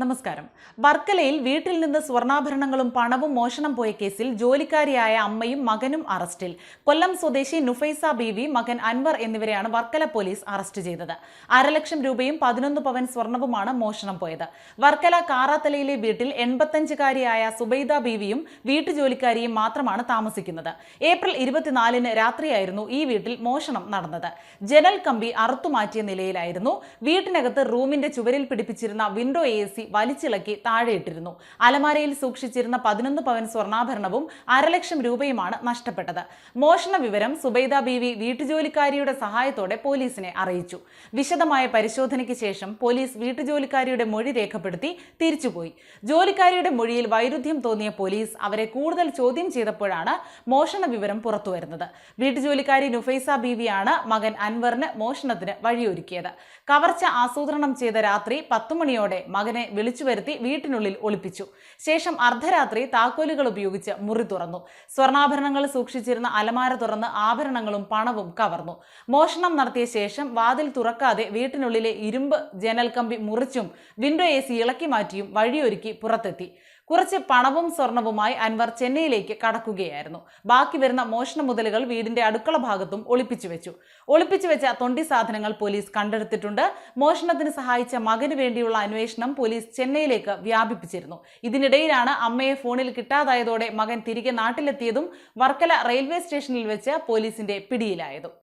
നമസ്കാരം. വർക്കലയിൽ വീട്ടിൽ നിന്ന് സ്വർണാഭരണങ്ങളും പണവും മോഷണം പോയ കേസിൽ ജോലിക്കാരിയായ അമ്മയും മകനും അറസ്റ്റിൽ. കൊല്ലം സ്വദേശി നുഫൈസ ബീവി മകൻ അൻവർ എന്നിവരെയാണ് വർക്കല പോലീസ് അറസ്റ്റ് ചെയ്തത്. അരലക്ഷം രൂപയും പതിനൊന്ന് പവൻ സ്വർണവുമാണ് മോഷണം പോയത്. വർക്കല കാറാത്തലയിലെ വീട്ടിൽ എൺപത്തഞ്ചുകാരിയായ സുബൈദ ബീവിയും വീട്ടുജോലിക്കാരിയും മാത്രമാണ് താമസിക്കുന്നത്. ഏപ്രിൽ ഇരുപത്തിനാലിന് രാത്രിയായിരുന്നു ഈ വീട്ടിൽ മോഷണം നടന്നത്. ജനൽ കമ്പി അറുത്തുമാറ്റിയ നിലയിലായിരുന്നു. വീട്ടിനകത്ത് റൂമിന്റെ ചുവരിൽ പിടിപ്പിച്ചിരുന്ന വിൻഡോ എ സി വലിച്ചിളക്കി താഴെയിട്ടിരുന്നു. അലമാരയിൽ സൂക്ഷിച്ചിരുന്ന പതിനൊന്ന് പവൻ സ്വർണാഭരണവും അരലക്ഷം രൂപയുമാണ് നഷ്ടപ്പെട്ടത്. മോഷണ വിവരം സുബൈദ ബീവി വീട്ടുജോലിക്കാരിയുടെ സഹായത്തോടെ പോലീസിനെ അറിയിച്ചു. വിശദമായ പരിശോധനയ്ക്ക് ശേഷം പോലീസ് വീട്ടുജോലിക്കാരിയുടെ മൊഴി രേഖപ്പെടുത്തി തിരിച്ചുപോയി. ജോലിക്കാരിയുടെ മൊഴിയിൽ വൈരുദ്ധ്യം തോന്നിയ പോലീസ് അവരെ കൂടുതൽ ചോദ്യം ചെയ്തപ്പോഴാണ് മോഷണ വിവരം പുറത്തുവരുന്നത്. വീട്ടുജോലിക്കാരി നുഫൈസ ബീവിയാണ് മകൻ അൻവറിന് മോഷണത്തിന് വഴിയൊരുക്കിയത്. കവർച്ച ആസൂത്രണം ചെയ്ത രാത്രി പത്തുമണിയോടെ മകനെ വിളിച്ചു വരുത്തി വീട്ടിനുള്ളിൽ ഒളിപ്പിച്ചു. ശേഷം അർദ്ധരാത്രി താക്കോലുകൾ ഉപയോഗിച്ച് മുറി തുറന്നു. സ്വർണാഭരണങ്ങൾ സൂക്ഷിച്ചിരുന്ന അലമാര തുറന്ന് ആഭരണങ്ങളും പണവും കവർന്നു. മോഷണം നടത്തിയ ശേഷം വാതിൽ തുറക്കാതെ വീട്ടിനുള്ളിലെ ഇരുമ്പ് ജനൽ കമ്പി മുറിച്ചും വിൻഡോ എ സി ഇളക്കി മാറ്റിയും വഴിയൊരുക്കി പുറത്തെത്തി. കുറച്ച് പണവും സ്വർണവുമായി അൻവർ ചെന്നൈയിലേക്ക് കടക്കുകയായിരുന്നു. ബാക്കി വരുന്ന മോഷണ മുതലുകൾ വീടിന്റെ അടുക്കള ഭാഗത്തും ഒളിപ്പിച്ചു വെച്ചു. ഒളിപ്പിച്ചു വെച്ച തൊണ്ടി സാധനങ്ങൾ പോലീസ് കണ്ടെടുത്തിട്ടുണ്ട്. മോഷണത്തിന് സഹായിച്ച മകന് വേണ്ടിയുള്ള അന്വേഷണം പോലീസ് ചെന്നൈയിലേക്ക് വ്യാപിപ്പിച്ചിരുന്നു. ഇതിനിടയിലാണ് അമ്മയെ ഫോണിൽ കിട്ടാതായതോടെ മകൻ തിരികെ നാട്ടിലെത്തിയതും വർക്കല റെയിൽവേ സ്റ്റേഷനിൽ വെച്ച് പോലീസിന്റെ പിടിയിലായതും.